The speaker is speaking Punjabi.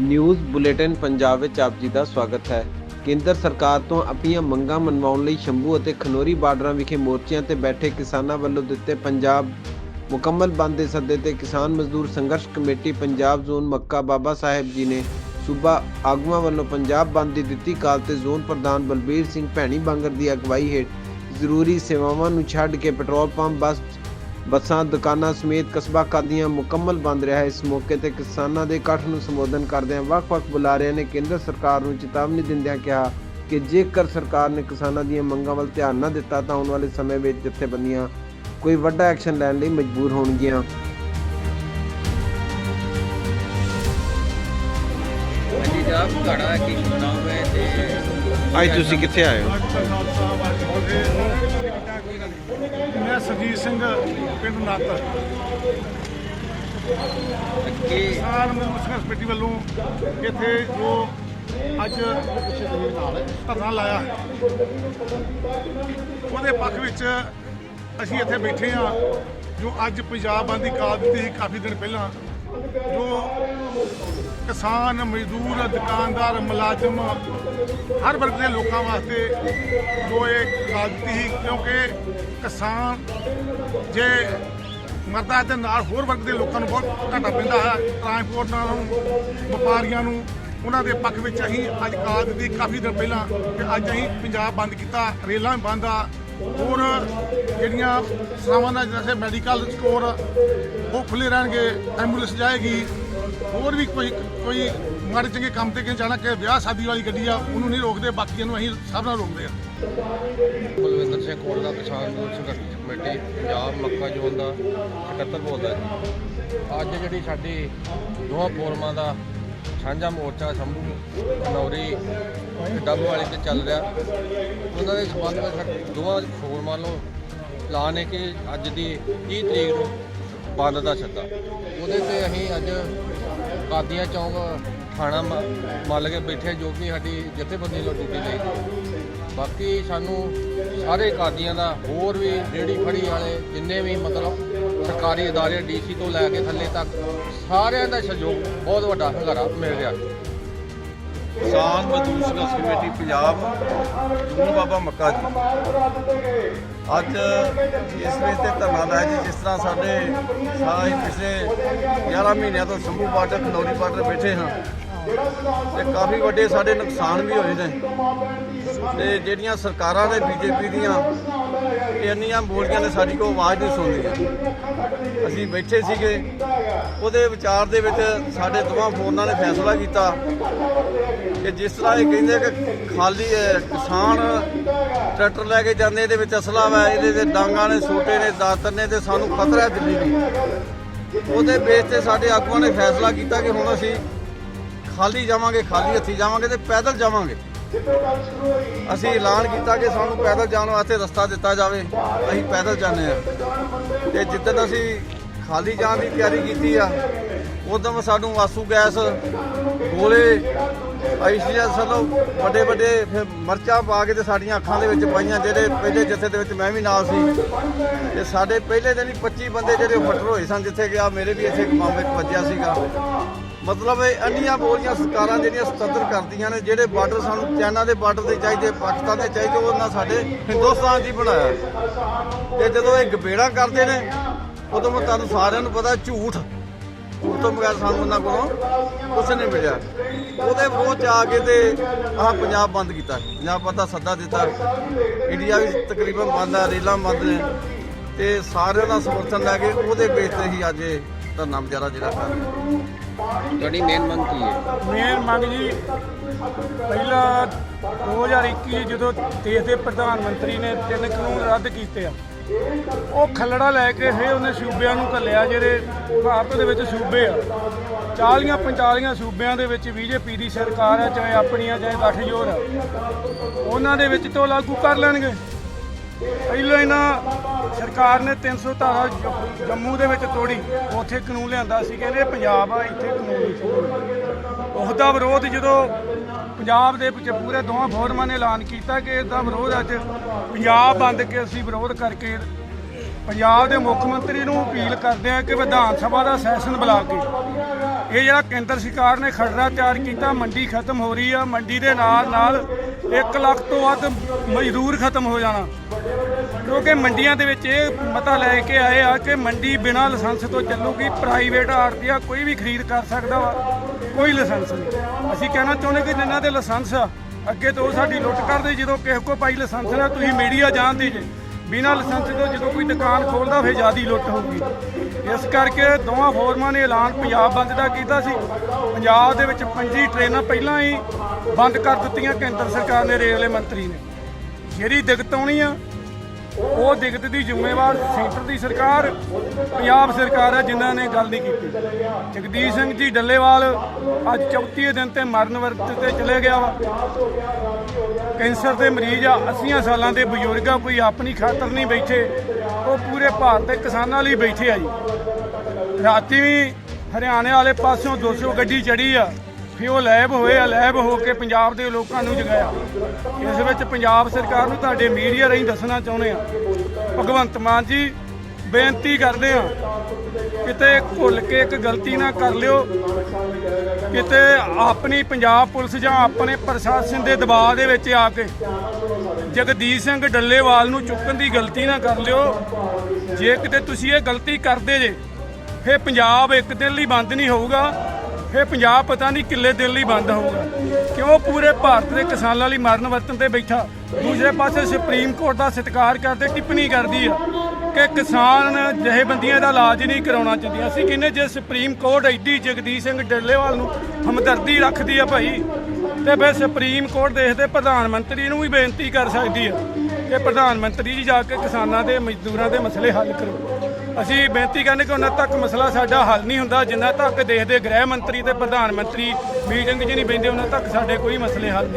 ਨਿਊਜ਼ ਬੁਲੇਟਿਨ ਪੰਜਾਬ ਵਿੱਚ ਆਪ ਜੀ ਦਾ ਸਵਾਗਤ ਹੈ। ਕੇਂਦਰ ਸਰਕਾਰ ਤੋਂ ਆਪਣੀਆਂ ਮੰਗਾਂ ਮਨਵਾਉਣ ਲਈ ਸ਼ੰਭੂ ਅਤੇ ਖਨੋਰੀ ਬਾਰਡਰਾਂ ਵਿਖੇ ਮੋਰਚਿਆਂ ਤੇ ਬੈਠੇ ਕਿਸਾਨਾਂ ਵੱਲੋਂ ਦਿੱਤੇ ਪੰਜਾਬ ਮੁਕੰਮਲ ਬੰਦ ਦੇ ਸੱਦੇ ਤੇ ਕਿਸਾਨ ਮਜ਼ਦੂਰ ਸੰਘਰਸ਼ ਕਮੇਟੀ ਪੰਜਾਬ ਜ਼ੋਨ ਮੱਕਾ ਬਾਬਾ ਸਾਹਿਬ ਜੀ ਨੇ ਸੂਬਾ ਆਗੂਆਂ ਵੱਲੋਂ ਪੰਜਾਬ ਬੰਦ ਦੀ ਦਿੱਤੀ ਕਾਲ ਤੇ ਜ਼ੋਨ ਪ੍ਰਧਾਨ ਬਲਬੀਰ ਸਿੰਘ ਭੈਣੀ ਬਾਂਗਰ ਦੀ ਅਗਵਾਈ ਹੇਠ ਜ਼ਰੂਰੀ ਸੇਵਾਵਾਂ ਨੂੰ ਛੱਡ ਕੇ ਪੈਟਰੋਲ ਪੰਪ, ਬੱਸ ਬੱਸਾਂ ਦੁਕਾਨਾਂ ਸਮੇਤ ਕਸਬਾ ਕਾਦੀਆਂ ਮੁਕੰਮਲ ਬੰਦ ਰਿਹਾ ਇਸ ਮੌਕੇ ਤੇ ਕਿਸਾਨਾਂ ਦੇ ਇਕੱਠ ਨੂੰ ਸੰਬੋਧਨ ਕਰਦਿਆਂ ਵੱਖ-ਵੱਖ ਬੁਲਾਰਿਆਂ ਨੇ ਕੇਂਦਰ ਸਰਕਾਰ ਨੂੰ ਚੇਤਾਵਨੀ ਦਿੰਦਿਆਂ ਕਿਹਾ ਕਿ ਜੇਕਰ ਸਰਕਾਰ ਨੇ ਕਿਸਾਨਾਂ ਦੀਆਂ ਮੰਗਾਂ ਵੱਲ ਧਿਆਨ ਨਾ ਦਿੱਤਾ ਤਾਂ ਆਉਣ ਵਾਲੇ ਸਮੇਂ ਵਿੱਚ ਜਥੇਬੰਦੀਆਂ ਕੋਈ ਵੱਡਾ ਐਕਸ਼ਨ ਲੈਣ ਲਈ ਮਜਬੂਰ ਹੋਣਗੀਆਂ। ਅੱਜ ਤੁਸੀਂ ਕਿੱਥੇ ਆਏ ਹੋ। ਸਿੰਘ ਪਿੰਡ ਨੱਤ। ਅੱਗੇ ਕਿਸਾਨ ਸੰਘਰਸ਼ ਕਮੇਟੀ ਵੱਲੋਂ ਇੱਥੇ ਜੋ ਅੱਜ ਧਰਨਾ ਲਾਇਆ ਹੈ ਉਹਦੇ ਪੱਖ ਵਿੱਚ ਅਸੀਂ ਇੱਥੇ ਬੈਠੇ ਹਾਂ ਜੋ ਅੱਜ ਪੰਜਾਬ ਬੰਦ ਦੀ ਕਾਲ ਦਿੱਤੀ ਸੀ ਕਾਫੀ ਦਿਨ ਪਹਿਲਾਂ। ਜੋ ਕਿਸਾਨ, ਮਜ਼ਦੂਰ, ਦੁਕਾਨਦਾਰ, ਮੁਲਾਜ਼ਮ ਹਰ ਵਰਗ ਦੇ ਲੋਕਾਂ ਵਾਸਤੇ ਜੋ ਇਹ ਕਾਲ ਦਿੱਤੀ ਸੀ, ਕਿਉਂਕਿ ਕਿਸਾਨ ਜੇ ਮਰਦਾ ਤੇ ਨਾਲ ਹੋਰ ਵਰਗ ਦੇ ਲੋਕਾਂ ਨੂੰ ਬਹੁਤ ਘਾਟਾ ਪੈਂਦਾ ਹੈ। ਟਰਾਂਸਪੋਰਟ ਨਾਲ ਵਪਾਰੀਆਂ ਨੂੰ, ਉਹਨਾਂ ਦੇ ਪੱਖ ਵਿੱਚ ਅਸੀਂ ਅੱਜ ਕਾਲ ਦਿੱਤੀ ਕਾਫੀ ਦਿਨ ਪਹਿਲਾਂ ਕਿ ਅੱਜ ਅਸੀਂ ਪੰਜਾਬ ਬੰਦ ਕੀਤਾ, ਰੇਲਾਂ ਵੀ ਬੰਦ ਆ ਹੋਰ ਜਿਹੜੀਆਂ ਸਰਾਵਾਂ ਦਾ ਜੈਸੇ ਮੈਡੀਕਲ ਸਟੋਰ ਉਹ ਖੁੱਲੇ ਰਹਿਣਗੇ ਐਂਬੂਲੈਂਸ ਜਾਏਗੀ, ਹੋਰ ਵੀ ਕੋਈ ਕੋਈ ਮਾੜੇ ਚੰਗੇ ਕੰਮ ਤੇ ਕਿ ਜਾਣਾ ਕਿ ਵਿਆਹ ਸ਼ਾਦੀ ਵਾਲੀ ਗੱਡੀ ਆ, ਉਹਨੂੰ ਨਹੀਂ ਰੋਕਦੇ, ਬਾਕੀਆਂ ਨੂੰ ਅਸੀਂ ਸਭ ਨਾਲ ਰੋਕਦੇ ਆ। ਬਲਵਿੰਦਰ ਸਿੰਘ ਕੋਲ ਦਾ ਕਿਸਾਨ ਮਜ਼ਦੂਰ ਸੰਘਰਸ਼ ਕਮੇਟੀ, ਪੰਜਾਬ ਮੱਕਾ ਜ਼ੋਨ ਦਾ ਸਕੱਤਰ ਬੋਲਦਾ ਅੱਜ ਜਿਹੜੀ ਸਾਡੀ ਦੋਹਾਂ ਫੋਰਮਾਂ ਦਾ ਸਾਂਝਾ ਮੋਰਚਾ ਸੰਭੂ ਨੌਰੀ ਡੱਬ ਵਾਲੀ ਤੇ ਚੱਲ ਰਿਹਾ। ਉਹਨਾਂ ਦੇ ਸਬੰਧ ਵਿੱਚ ਦੋਵਾਂ ਦੋਵਾਂ ਮੰਨ ਲਓ ਐਲਾਨ ਹੈ ਕਿ ਅੱਜ ਦੀ 30 ਤਰੀਕ ਨੂੰ ਬੰਦ ਦਾ ਸੱਦਾ। ਉਹਦੇ ਤੇ ਅਸੀਂ ਅੱਜ ਕਾਦੀਆਂ ਚੌਂਕ ਥਾਣਾ ਮ- ਮੱਲ ਕੇ ਬੈਠੇ ਜੋ ਕਿ ਸਾਡੀ ਜਥੇਬੰਦੀ ਨੂੰ ਡਿਊਟੀ ਲਈ। ਬਾਕੀ ਸਾਨੂੰ ਸਾਰੇ ਕਾਦੀਆਂ ਦਾ ਹੋਰ ਵੀ ਰੇੜੀ ਫੜੀ ਵਾਲੇ ਜਿੰਨੇ ਵੀ ਮਤਲਬ ਸਰਕਾਰੀ ਅਦਾਰੇ ਡੀਸੀ ਤੋਂ ਲੈ ਕੇ ਥੱਲੇ ਤੱਕ ਸਾਰਿਆਂ ਦਾ ਸਹਿਯੋਗ ਬਹੁਤ ਵੱਡਾ ਹੰਗਾਰਾ ਮਿਲ ਰਿਹਾ। ਕਿਸਾਨ ਮਜ਼ਦੂਰ ਸੰਘਰਸ਼ ਕਮੇਟੀ ਪੰਜਾਬ ਜੂਨ ਬਾਬਾ ਮੱਕਾ ਜੀ। ਅੱਜ ਇਸ ਵੇਸ ਤੇ ਧਰਨਾ ਲਾਇਆ ਜੀ, ਜਿਸ ਤਰ੍ਹਾਂ ਸਾਡੇ ਸਾਰੇ ਪਿਛਲੇ 11 ਮਹੀਨਿਆਂ ਤੋਂ ਸ਼ੰਭੂ ਬਾਰਡਰ ਖਨੌਰੀ ਬਾਰਡਰ ਬੈਠੇ ਹਾਂ ਤੇ ਕਾਫੀ ਵੱਡੇ ਸਾਡੇ ਨੁਕਸਾਨ ਵੀ ਹੋਏ ਨੇ। ਤੇ ਜਿਹੜੀਆਂ ਸਰਕਾਰਾਂ ਨੇ ਬੀਜੇਪੀ ਦੀਆਂ ਇੰਨੀਆਂ ਬੋਲੀਆਂ ਨੇ ਸਾਡੀ ਕੋਈ ਆਵਾਜ਼ ਨਹੀਂ ਸੁਣਦੀ। ਅਸੀਂ ਬੈਠੇ ਸੀਗੇ। ਉਹਦੇ ਵਿਚਾਰ ਦੇ ਵਿੱਚ ਸਾਡੇ ਦੋਵਾਂ ਫੋਨਾਂ ਨੇ ਫੈਸਲਾ ਕੀਤਾ ਕਿ ਜਿਸ ਤਰ੍ਹਾਂ ਇਹ ਕਹਿੰਦੇ ਕਿ ਖਾਲੀ ਕਿਸਾਨ ਟਰੈਕਟਰ ਲੈ ਕੇ ਜਾਂਦੇ, ਇਹਦੇ ਵਿੱਚ ਅਸਲਾ ਵਾ, ਇਹਦੇ ਤੇ ਡਾਂਗਾਂ ਨੇ, ਸੋਟੇ ਨੇ ਦਾਤਰ ਨੇ ਤੇ ਸਾਨੂੰ ਖਤਰਾ ਹੈ ਦਿੱਲੀ ਨੂੰ। ਉਹਦੇ ਬੇਸ ਤੇ ਸਾਡੇ ਆਗੂਆਂ ਨੇ ਫੈਸਲਾ ਕੀਤਾ ਕਿ ਹੁਣ ਅਸੀਂ ਖਾਲੀ ਜਾਵਾਂਗੇ, ਖਾਲੀ ਹੱਥੀ ਜਾਵਾਂਗੇ ਤੇ ਪੈਦਲ ਜਾਵਾਂਗੇ। ਅਸੀਂ ਐਲਾਨ ਕੀਤਾ ਕਿ ਸਾਨੂੰ ਪੈਦਲ ਜਾਣ ਵਾਸਤੇ ਰਸਤਾ ਦਿੱਤਾ ਜਾਵੇ। ਅਸੀਂ ਪੈਦਲ ਜਾਂਦੇ ਆ ਤੇ ਜਿੱਦਣ ਅਸੀਂ ਖਾਲੀ ਜਾਣ ਦੀ ਤਿਆਰੀ ਕੀਤੀ ਆ, ਉਦੋਂ ਸਾਨੂੰ ਆਸੂ ਗੈਸ, ਗੋਲੇ ਆਈਸੀਆ ਸਲੋ ਵੱਡੇ ਵੱਡੇ ਫਿਰ ਮਰਚਾਂ ਪਾ ਕੇ ਤੇ ਸਾਡੀਆਂ ਅੱਖਾਂ ਦੇ ਵਿੱਚ ਪਾਈਆਂ, ਜਿਹੜੇ ਪਹਿਲੇ ਜੱਥੇ ਦੇ ਵਿੱਚ ਮੈਂ ਵੀ ਨਾਲ ਸੀ। ਤੇ ਸਾਡੇ ਪਹਿਲੇ ਦਿਨ ਹੀ 25 ਬੰਦੇ ਜਿਹੜੇ ਫੱਟਰ ਹੋਏ ਸਨ, ਜਿੱਥੇ ਗਿਆ ਮੇਰੇ ਵੀ ਇੱਥੇ ਇੱਕ ਵੱਜਿਆ ਸੀਗਾ। ਮਤਲਬ ਇਹ ਅੰਨੀਆਂ ਬੋਲੀਆਂ ਸਰਕਾਰਾਂ ਜਿਹੜੀਆਂ ਸਤੰਤਰ ਕਰਦੀਆਂ ਨੇ, ਜਿਹੜੇ ਬਾਰਡਰ ਸਾਨੂੰ ਚਾਈਨਾ ਦੇ ਬਾਰਡਰ ਤੇ ਚਾਹੀਦੇ, ਪਾਕਿਸਤਾਨ ਦੇ ਚਾਹੀਦੇ ਉਹਨਾਂ ਸਾਡੇ ਹਿੰਦੁਸਤਾਨ 'ਚ ਹੀ ਬਣਾਇਆ। ਤੇ ਜਦੋਂ ਇਹ ਗਬੇੜਾ ਕਰਦੇ ਨੇ, ਉਦੋਂ ਮੈਂ ਤੁਹਾਨੂੰ ਸਾਰਿਆਂ ਨੂੰ ਪਤਾ ਝੂਠ ਝੂਠ ਤੋਂ ਬਗੈਰ ਸਾਨੂੰ ਉਹਨਾਂ ਕੋਲੋਂ ਕੁਛ ਨਹੀਂ ਮਿਲਿਆ। ਉਹਦੇ ਵਿਰੋਧ ਆ ਕੇ ਤੇ ਆਹ ਪੰਜਾਬ ਬੰਦ ਕੀਤਾ। ਪੰਜਾਬ ਬੰਦ ਦਾ ਸੱਦਾ ਦਿੱਤਾ। ਇੰਡੀਆ ਵੀ ਤਕਰੀਬਨ ਬੰਦ ਆ, ਰੇਲਾਂ ਬੰਦ ਨੇ। ਤੇ ਸਾਰਿਆਂ ਦਾ ਸਮਰਥਨ ਲੈ ਕੇ ਉਹਦੇ ਬੇਸ ਤੇ ਹੀ ਅੱਜ ਇਹ ਧਰਨਾ ਮੁਜ਼ਾਹਰਾ ਜਿਹੜਾ ਕਰ ਤੁਹਾਡੀ ਮੇਨ ਮੰਗ ਕੀ ਹੈ? ਮੇਨ ਮੰਗ ਜੀ, ਪਹਿਲਾਂ 2021 ਜਦੋਂ ਦੇਸ਼ ਦੇ ਪ੍ਰਧਾਨ ਮੰਤਰੀ ਨੇ ਤਿੰਨ ਕਾਨੂੰਨ ਰੱਦ ਕੀਤੇ ਆ, ਉਹ ਖੱਲੜਾ ਲੈ ਕੇ ਫਿਰ ਉਹਨੇ ਸੂਬਿਆਂ ਨੂੰ ਘੱਲਿਆ, ਜਿਹੜੇ ਭਾਰਤ ਦੇ ਵਿੱਚ ਸੂਬੇ ਆ। 40 45 ਸੂਬਿਆਂ ਦੇ ਵਿੱਚ ਬੀਜੇਪੀ ਦੀ ਸਰਕਾਰ ਹੈ ਚਾਹੇ ਆਪਣੀ ਆ ਚਾਹੇ ਗੱਠਜੋੜ ਆ। ਉਹਨਾਂ ਦੇ ਵਿੱਚ ਤੋਂ ਲਾਗੂ ਕਰ ਲੈਣਗੇ। ਪਹਿਲਾਂ ਇਹਨਾਂ ਸਰਕਾਰ ਨੇ 300 ਧਾਰਾ ਜ- ਜੰਮੂ ਦੇ ਵਿੱਚ ਤੋੜੀ, ਉੱਥੇ ਕਾਨੂੰਨ ਲਿਆਂਦਾ ਸੀ, ਕਹਿੰਦੇ ਪੰਜਾਬ ਆ, ਇੱਥੇ ਕਾਨੂੰਨ ਨਹੀਂ ਚੱਲਣਾ ਉਹਦਾ ਵਿਰੋਧ ਜਦੋਂ ਪੰਜਾਬ ਦੇ ਵਿੱਚ ਪੂਰੇ ਦੋਵਾਂ ਫੋਰਮਾਂ ਨੇ ਐਲਾਨ ਕੀਤਾ ਕਿ ਇਹਦਾ ਵਿਰੋਧ ਅੱਜ ਪੰਜਾਬ ਬੰਦ ਕੇ ਅਸੀਂ ਵਿਰੋਧ ਕਰਕੇ ਪੰਜਾਬ ਦੇ ਮੁੱਖ ਮੰਤਰੀ ਨੂੰ ਅਪੀਲ ਕਰਦੇ ਹਾਂ ਕਿ ਵਿਧਾਨ ਸਭਾ ਦਾ ਸੈਸ਼ਨ ਬੁਲਾ ਕੇ ਇਹ ਜਿਹੜਾ ਕੇਂਦਰ ਸਰਕਾਰ ਨੇ ਖੜਰਾ ਤਿਆਰ ਕੀਤਾ, ਮੰਡੀ ਖਤਮ ਹੋ ਰਹੀ ਆ, ਮੰਡੀ ਦੇ ਨਾਲ ਨਾਲ 1 ਲੱਖ ਤੋਂ ਵੱਧ ਮਜ਼ਦੂਰ ਖਤਮ ਹੋ ਜਾਣਾ। ਕਿਉਂਕਿ ਮੰਡੀਆਂ ਦੇ ਵਿੱਚ ਇਹ ਮਤਾ ਲੈ ਕੇ ਆਏ ਆ ਕਿ ਮੰਡੀ ਬਿਨਾਂ ਲਾਇਸੈਂਸ ਤੋਂ ਚੱਲੂਗੀ ਪ੍ਰਾਈਵੇਟ ਆੜਤੀਆ ਕੋਈ ਵੀ ਖਰੀਦ ਕਰ ਸਕਦਾ ਵਾ, ਕੋਈ ਲਾਇਸੈਂਸ ਨਹੀਂ। ਅਸੀਂ ਕਹਿਣਾ ਚਾਹੁੰਦੇ ਕਿ ਜਿਨ੍ਹਾਂ ਦੇ ਲਾਇਸੈਂਸ ਆ, ਅੱਗੇ ਤੋਂ ਸਾਡੀ ਲੁੱਟ ਕਰਦੇ, ਜਦੋਂ ਕਿਸੇ ਕੋ ਭਾਈ ਲਾਇਸੈਂਸ ਨਾ, ਤੁਸੀਂ ਮੀਡੀਆ ਜਾਣਦੇ ਜੇ। ਬਿਨਾਂ ਲਾਇਸੈਂਸ ਤੋਂ ਜਦੋਂ ਕੋਈ ਦੁਕਾਨ ਖੋਲਦਾ, ਫਿਰ ਜ਼ਿਆਦੀ ਲੁੱਟ ਹੋਊਗੀ। ਇਸ ਕਰਕੇ ਦੋਵਾਂ ਫੋਰਮਾਂ ਨੇ ਐਲਾਨ ਪੰਜਾਬ ਬੰਦ ਦਾ ਕੀਤਾ ਸੀ। ਪੰਜਾਬ ਦੇ ਵਿੱਚ ਪੰਜੀ ਟ੍ਰੇਨਾਂ ਪਹਿਲਾਂ ਹੀ ਬੰਦ ਕਰ ਦਿੱਤੀਆਂ, ਕੇਂਦਰ ਸਰਕਾਰ ਨੇ ਰੇਲਵੇ ਮੰਤਰੀ ਨੇ। ਜਿਹੜੀ ਦਿੱਕਤ ਆਉਣੀ ਆ। ਉਹ ਦਿੱਕਤ ਦੀ ਜ਼ਿੰਮੇਵਾਰ ਸੈਂਟਰ ਦੀ ਸਰਕਾਰ, ਪੰਜਾਬ ਸਰਕਾਰ ਹੈ ਜਿਨ੍ਹਾਂ ਨੇ ਗੱਲ ਨਹੀਂ ਕੀਤੀ। ਜਗਦੀਸ਼ ਸਿੰਘ ਜੀ ਡੱਲੇਵਾਲ ਅੱਜ ਚੌਥੀ ਦਿਨ ਤੇ ਮਰਨ ਵਰਤ ਤੇ ਚਲੇ ਗਿਆ ਵਾ। ਕੈਂਸਰ ਦੇ ਮਰੀਜ਼ ਆ 80 ਸਾਲਾਂ ਦੇ ਬਜ਼ੁਰਗ ਆ, ਕੋਈ ਆਪਣੀ ਖਾਤਰ ਨਹੀਂ ਬੈਠੇ। ਉਹ ਪੂਰੇ ਭਾਰਤ ਦੇ ਕਿਸਾਨਾਂ ਲਈ ਬੈਠੇ ਆ ਜੀ। ਰਾਤੀ ਵੀ ਹਰਿਆਣੇ ਵਾਲੇ ਪਾਸਿਓਂ 200 ਗੱਡੀ ਚੜੀ ਆ। ਫਿਰ ਉਹ ਲੈਬ ਹੋਏ? ਆ ਲੈਬ ਹੋ ਕੇ ਪੰਜਾਬ ਦੇ ਲੋਕਾਂ ਨੂੰ ਜਗਾਇਆ। ਇਸ ਵਿੱਚ ਪੰਜਾਬ ਸਰਕਾਰ ਨੂੰ ਤੁਹਾਡੇ ਮੀਡੀਆ ਰਾਹੀਂ ਦੱਸਣਾ ਚਾਹੁੰਦੇ ਆ ਭਗਵੰਤ ਮਾਨ ਜੀ, ਬੇਨਤੀ ਕਰਦੇ ਆ ਕਿਤੇ ਭੁੱਲ ਕੇ ਇੱਕ ਗਲਤੀ ਨਾ ਕਰ ਲਿਓ। ਕਿਤੇ ਆਪਣੀ ਪੰਜਾਬ ਪੁਲਿਸ ਜਾਂ ਆਪਣੇ ਪ੍ਰਸ਼ਾਸਨ ਦੇ ਦਬਾਅ ਦੇ ਵਿੱਚ ਆ ਕੇ ਜਗਦੀਸ਼ ਸਿੰਘ ਡੱਲੇਵਾਲ ਨੂੰ ਚੁੱਕਣ ਦੀ ਗਲਤੀ ਨਾ ਕਰ ਲਿਓ। ਜੇ ਕਿਤੇ ਤੁਸੀਂ ਇਹ ਗਲਤੀ ਕਰਦੇ ਜੇ, ਫਿਰ ਪੰਜਾਬ ਇੱਕ ਦਿਨ ਲਈ ਬੰਦ ਨਹੀਂ ਹੋਊਗਾ। ਇਹ ਪੰਜਾਬ ਪਤਾ ਨਹੀਂ ਕਿੱਲੇ ਦਿਨ ਲਈ ਬੰਦ ਹੋਊਗਾ। ਕਿਉਂ ਪੂਰੇ ਭਾਰਤ ਦੇ ਕਿਸਾਨਾਂ ਲਈ ਮਰਨ ਵਰਤਨ ਤੇ ਬੈਠਾ? ਦੂਸਰੇ ਪਾਸੇ ਸੁਪਰੀਮ ਕੋਰਟ ਦਾ ਸਤਿਕਾਰ ਕਰਦੇ ਟਿੱਪਣੀ ਕਰਦੀ ਆ ਕਿ ਕਿਸਾਨ ਜਥੇਬੰਦੀਆਂ ਦਾ ਇਲਾਜ ਨਹੀਂ ਕਰਾਉਣਾ ਚਾਹੁੰਦੀਆਂ। ਅਸੀਂ ਕਹਿੰਦੇ ਜੇ ਸੁਪਰੀਮ ਕੋਰਟ ਐਡੀ ਜਗਦੀਸ਼ ਸਿੰਘ ਡੱਲੇਵਾਲ ਨੂੰ ਹਮਦਰਦੀ ਰੱਖਦੀ ਆ ਭਾਈ? ਤੇ ਫਿਰ ਸੁਪਰੀਮ ਕੋਰਟ ਦੇਸ਼ ਦੇ ਪ੍ਰਧਾਨ ਮੰਤਰੀ ਨੂੰ ਵੀ ਬੇਨਤੀ ਕਰ ਸਕਦੀ ਆ ਕਿ ਪ੍ਰਧਾਨ ਮੰਤਰੀ ਜੀ ਜਾ ਕੇ ਕਿਸਾਨਾਂ ਦੇ ਮਜ਼ਦੂਰਾਂ ਦੇ ਮਸਲੇ ਹੱਲ ਕਰੋ। ਅਸੀਂ ਬੇਨਤੀ ਕਰਨੇ ਕਿ ਉਹਨਾਂ ਤੱਕ ਮਸਲਾ ਸਾਡਾ ਹੱਲ ਨਹੀਂ ਹੁੰਦਾ। ਜਿੰਨਾ ਤੱਕ ਦੇਸ਼ ਦੇ ਗ੍ਰਹਿ ਮੰਤਰੀ ਤੇ ਪ੍ਰਧਾਨ ਮੰਤਰੀ ਮੀਟਿੰਗ 'ਚ ਨਹੀਂ ਬੈਂਦੇ ਉਹਨਾਂ ਤੱਕ ਸਾਡੇ ਕੋਈ ਮਸਲੇ ਹੱਲ ਨਹੀਂ।